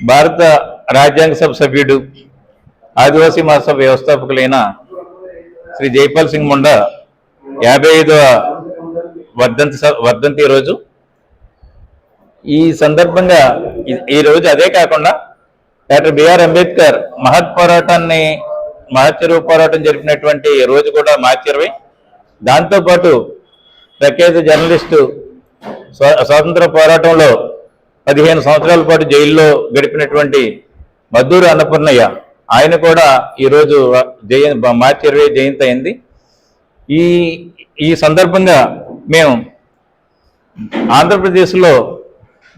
భారత రాజ్యాంగ సభ సభ్యుడు ఆదివాసీ మహాసభ వ్యవస్థాపకులైన శ్రీ జైపాల్ సింగ్ ముండా యాభై ఐదవ వర్ధంతి వర్ధంతి రోజు. ఈ సందర్భంగా ఈ- రోజు అదే కాకుండా డాక్టర్ బిఆర్ అంబేద్కర్ మహత్ పోరాటాన్ని మహత్యరూప పోరాటం జరిపినటువంటి రోజు కూడా మార్చి ఇరవై. దాంతోపాటు ప్రఖ్యాత జర్నలిస్టు స్వా- స్వాతంత్ర పోరాటంలో పదిహేను సంవత్సరాల పాటు జైల్లో గడిపినటువంటి మద్దూరు అన్నపూర్ణయ్య ఆయన కూడా ఈరోజు జయ మార్చి ఇరవై జయంతి అయింది. ఈ ఈ సందర్భంగా మేము ఆంధ్రప్రదేశ్లో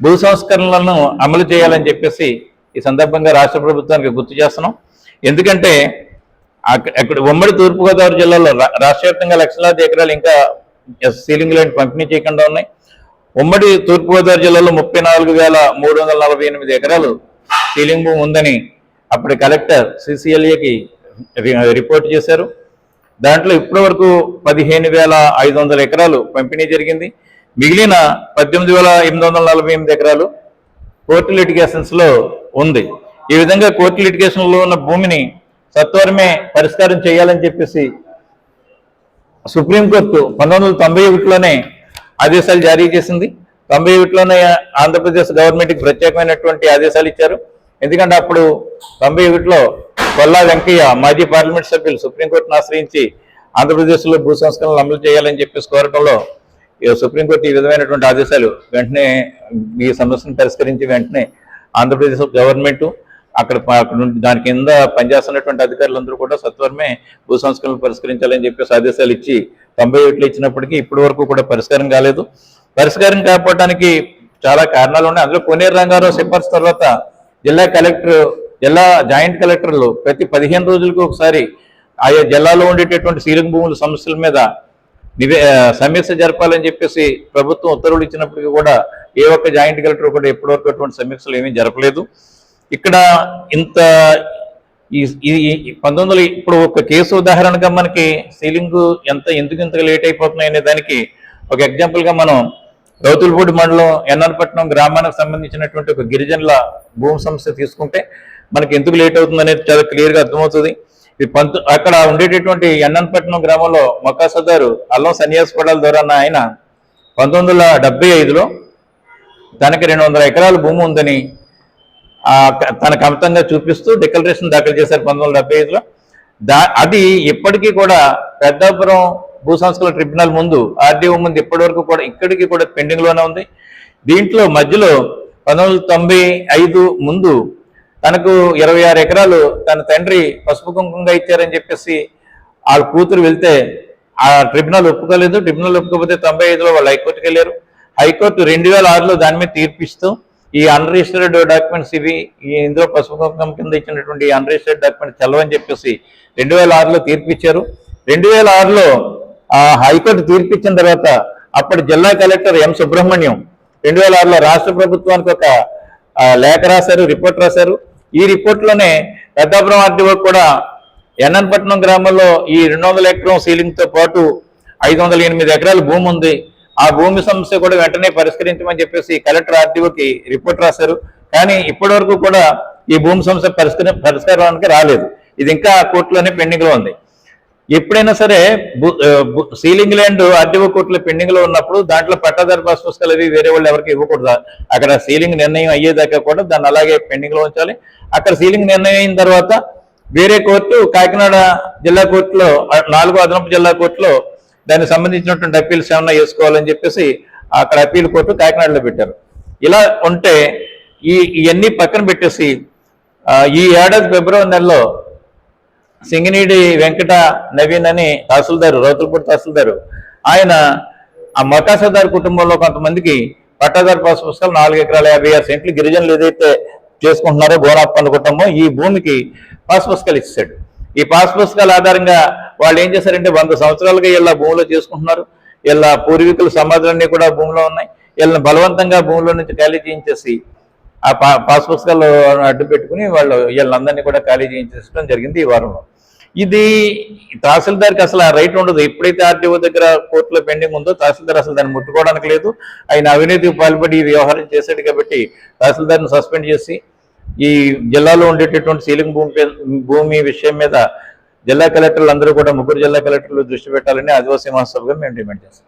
భూ సంస్కరణలను అమలు చేయాలని చెప్పేసి ఈ సందర్భంగా రాష్ట్ర ప్రభుత్వానికి గుర్తు చేస్తున్నాం. ఎందుకంటే అక్కడ ఉమ్మడి తూర్పుగోదావరి జిల్లాలో రాష్ట్ర వ్యాప్తంగా లక్షలాది ఎకరాలు ఇంకా సీలింగ్ లాంటి పంపిణీ చేయకుండా ఉన్నాయి. ఉమ్మడి తూర్పుగోదావరి జిల్లాలో ముప్పై నాలుగు వేల మూడు వందల నలభై ఎనిమిది ఎకరాలు సీలింగ్ భూమి ఉందని అప్పటి కలెక్టర్ సిసిఎల్ఏకి రిపోర్ట్ చేశారు. దాంట్లో ఇప్పటి వరకు పదిహేను వేల ఐదు వందల ఎకరాలు పంపిణీ జరిగింది. మిగిలిన పద్దెనిమిది వేల ఎనిమిది వందల నలభై ఎనిమిది ఎకరాలు కోర్టు లిటిగేషన్స్లో ఉంది. ఈ విధంగా కోర్టు లిటిగేషన్లో ఉన్న భూమిని సత్వరమే పరిష్కారం చేయాలని చెప్పేసి సుప్రీంకోర్టు పంతొమ్మిది వందల తొంభై ఒకటిలోనే ఆదేశాలు జారీ చేసింది. తొంభై ఒకటిలోనే ఆంధ్రప్రదేశ్ గవర్నమెంట్కి ప్రత్యేకమైనటువంటి ఆదేశాలు ఇచ్చారు. ఎందుకంటే అప్పుడు తొంభై ఒకటిలో కొల్లా వెంకయ్య మాజీ పార్లమెంట్ సభ్యులు సుప్రీంకోర్టును ఆశ్రయించి ఆంధ్రప్రదేశ్లో భూ సంస్కరణలు అమలు చేయాలని చెప్పేసి కోరటంలో ఈ సుప్రీంకోర్టు ఈ విధమైనటువంటి ఆదేశాలు వెంటనే ఈ సమస్యను పరిష్కరించి వెంటనే ఆంధ్రప్రదేశ్ గవర్నమెంట్ అక్కడ అక్కడ నుండి దాని కింద పనిచేస్తున్నటువంటి అధికారులందరూ కూడా సత్వరమే భూ సంస్కరణలు పరిష్కరించాలని చెప్పేసి ఆదేశాలు ఇచ్చి తొంభై ఒకటిలో ఇచ్చినప్పటికీ ఇప్పటి వరకు కూడా పరిష్కారం కాలేదు. పరిష్కారం కాకపోవడానికి చాలా కారణాలు ఉన్నాయి. అందులో కోనేరు రంగారావు సిఫార్సు తర్వాత జిల్లా కలెక్టర్ జిల్లా జాయింట్ కలెక్టర్లు ప్రతి పదిహేను రోజులకు ఒకసారి ఆయా జిల్లాలో ఉండేటటువంటి సీలింగ్ భూముల సమస్యల మీద నివే సమీక్ష జరపాలని చెప్పేసి ప్రభుత్వం ఉత్తర్వులు ఇచ్చినప్పటికీ కూడా ఏ ఒక్క జాయింట్ కలెక్టర్ కూడా ఎప్పటివరకు అటువంటి సమీక్షలు ఏమీ జరపలేదు. ఇక్కడ ఇంత ఈ పంతొమ్మిది వందల ఇప్పుడు ఒక కేసు ఉదాహరణగా మనకి సీలింగ్ ఎంత ఎందుకు ఇంత లేట్ అయిపోతున్నాయి అనే దానికి ఒక ఎగ్జాంపుల్గా మనం రౌతులపూడి మండలం ఎన్ఆర్పట్నం గ్రామానికి సంబంధించినటువంటి ఒక గిరిజనుల భూమి సమస్య తీసుకుంటే మనకి ఎందుకు లేట్ అవుతుంది అనేది చాలా క్లియర్గా అర్థమవుతుంది. ఇది పంత అక్కడ ఉండేటటువంటి ఎన్ఎన్పట్నం గ్రామంలో మొక్కా సర్దారు అల్లం సన్యాసపడాల ద్వారా ఆయన పంతొమ్మిది వందల డెబ్బై ఐదులో తనకి రెండు వందల ఎకరాల భూమి ఉందని తన కమతంగా చూపిస్తూ డిక్లరేషన్ దాఖలు చేశారు పంతొమ్మిది వందల డెబ్బై ఐదులో. దా అది ఇప్పటికీ కూడా పెద్దాపురం భూ సంస్కరణ ట్రిబ్యునల్ ముందు ఆర్డీఓ ముందు ఇప్పటి వరకు కూడా ఇక్కడికి కూడా పెండింగ్లోనే ఉంది. దీంట్లో మధ్యలో పంతొమ్మిది తొంభై ఐదు ముందు తనకు ఇరవై ఆరు ఎకరాలు తన తండ్రి పసుపు కుంకుమగా ఇచ్చారని చెప్పేసి వాళ్ళ కూతురు వెళ్తే ఆ ట్రిబ్యునల్ ఒప్పుకోలేదు. ట్రిబ్యునల్ ఒప్పుకోకపోతే తొంభై ఐదులో వాళ్ళు హైకోర్టుకి వెళ్ళారు. హైకోర్టు రెండు వేల ఆరులో దాని మీద తీర్పిస్తూ ఈ అన్రిజిస్టర్డ్ డాక్యుమెంట్స్ ఇవి ఈ ఇందులో పసుపు కింద ఇచ్చినటువంటి అన్రిజిస్టర్డ్ డాక్యుమెంట్ తెలవని చెప్పేసి రెండు వేల ఆరులో తీర్పిచ్చారు. రెండు వేల ఆరులో హైకోర్టు తీర్పిచ్చిన తర్వాత అప్పటి జిల్లా కలెక్టర్ ఎం సుబ్రహ్మణ్యం రెండు వేల ఆరులో రాష్ట్ర ప్రభుత్వానికి ఒక లేఖ రాశారు రిపోర్ట్ రాశారు. ఈ రిపోర్ట్లోనే పెద్దాపురం ఆర్డీఓ కూడా ఎన్ఎన్పట్నం గ్రామంలో ఈ రెండు వందల ఎకరం సీలింగ్తో పాటు ఐదు వందల ఎనిమిది ఎకరాల భూమి ఉంది. ఆ భూమి సమస్య కూడా వెంటనే పరిష్కరించమని చెప్పేసి కలెక్టర్ ఆర్టీఓకి రిపోర్ట్ రాశారు. కానీ ఇప్పటి వరకు కూడా ఈ భూమి సమస్య పరిష్కరి పరిష్కారానికి రాలేదు. ఇది ఇంకా కోర్టులోనే పెండింగ్లో ఉంది. ఎప్పుడైనా సరే బు- బు- సీలింగ్ ల్యాండ్ ఆర్డీఓ కోర్టులో పెండింగ్లో ఉన్నప్పుడు దాంట్లో పట్టాదారు పాస్ పుస్తకాలు అవి వేరే వాళ్ళు ఎవరికి ఇవ్వకూడదు. అక్కడ సీలింగ్ నిర్ణయం అయ్యేదాకా కూడా దాన్ని అలాగే పెండింగ్లో ఉంచాలి. అక్కడ సీలింగ్ నిర్ణయం అయిన తర్వాత వేరే కోర్టు కాకినాడ జిల్లా కోర్టులో నాలుగో అదనపు జిల్లా కోర్టులో దానికి సంబంధించినటువంటి అప్పీల్స్ ఏమన్నా వేసుకోవాలని చెప్పేసి అక్కడ అప్పీల్ కోర్టు కాకినాడలో పెట్టారు. ఇలా ఉంటే ఈ ఇవన్నీ పక్కన పెట్టేసి ఈ ఏడాది ఫిబ్రవరి నెలలో సింగినీడి వెంకట నవీన్ అని తహసీల్దారు రౌతులపూడి తహసీల్దారు ఆయన ఆ మకాసదారు కుటుంబంలో కొంతమందికి పట్టాదారు పాస్ పుస్తకాలు నాలుగు ఎకరాల యాభై ఆరు సెంట్లు గిరిజనులు ఏదైతే చేసుకుంటున్నారో గోనాప్పన్న కుటుంబం ఈ భూమికి పాస్ పుస్తకాలు ఇచ్చాడు ఈ పాస్ పుస్తకాల ఆధారంగా వాళ్ళు ఏం చేశారంటే వంద సంవత్సరాలుగా ఇలా భూమిలో చేసుకుంటున్నారు. ఇలా పూర్వీకుల సమాధులన్నీ కూడా భూమిలో ఉన్నాయి. వీళ్ళని బలవంతంగా భూమిలో నుంచి ఖాళీ చేయించేసి ఆ పా పాస్ పుస్తకాలు అడ్డు పెట్టుకుని వాళ్ళు వీళ్ళందరినీ కూడా ఖాళీ చేయించడం జరిగింది ఈ వారంలో. ఇది తహసీల్దార్కి అసలు ఆ రైట్ ఉండదు. ఎప్పుడైతే ఆర్టీఓ దగ్గర కోర్టులో పెండింగ్ ఉందో తహసీల్దార్ అసలు దాన్ని ముట్టుకోవడానికి లేదు. ఆయన అవినీతికి పాల్పడి వ్యవహారం చేశాడు కాబట్టి తహసీల్దార్ని సస్పెండ్ చేసి ఈ జిల్లాలో ఉండేటటువంటి సీలింగ్ భూమి భూమి విషయం మీద జిల్లా కలెక్టర్లు అందరూ కూడా ముగ్గురు జిల్లా కలెక్టర్లు దృష్టి పెట్టాలని ఆదివాసీ మహాసభగా మేము డిమాండ్ చేస్తాం.